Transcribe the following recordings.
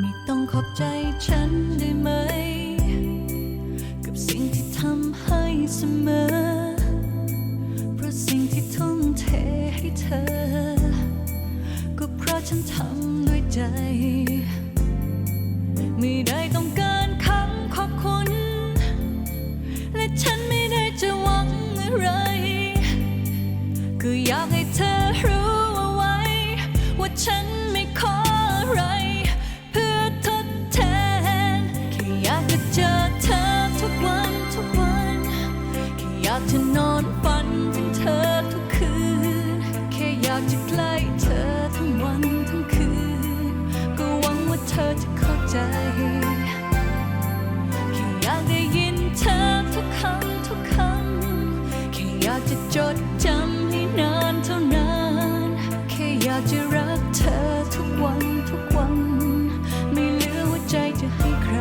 ไม่ต้องขอบใจฉันได้ไหม กับสิ่งที่ทำให้เสมอ เพราะสิ่งที่ทุ่มเทให้เธอ ก็เพราะฉันทำด้วยใจ ไม่ได้ต้องการคำขอบคุณ และฉันไม่ได้จะหวังอะไรก็อยากให้เธอรู้เอาไว้ ว่าฉัน แค่อยากได้ยินเธอทุกคำทุกคำแค่อยากจะจดจำให้นานเท่านานแค่อยากจะรักเธอทุกวันทุกวัน ไม่เหลือหัวใจจะให้ใคร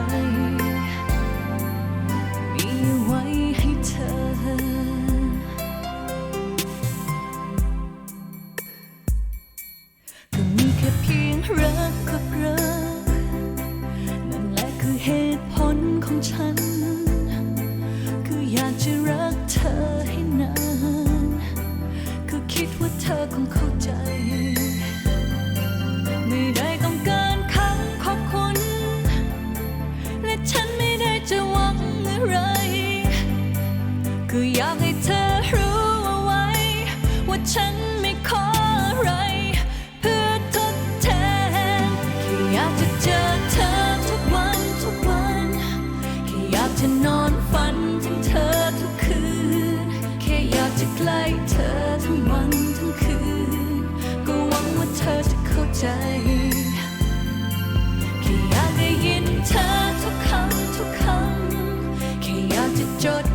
มีไว้ให้เธอก็มีแค่เพียงรักกับเรัก ของฉัน คืออยากจะรักเธอให้นาน คือคิดว่าเธอคงเข้าใจ จะนอนฝันถึงเธอทุกคืน แค่อยากจะใกล้เธอทั้งวันทั้งคืน ก็หวังว่าเธอจะเข้าใจ แค่อยากได้ยินเธอทุกคำทุกคำแค่อยากจะจด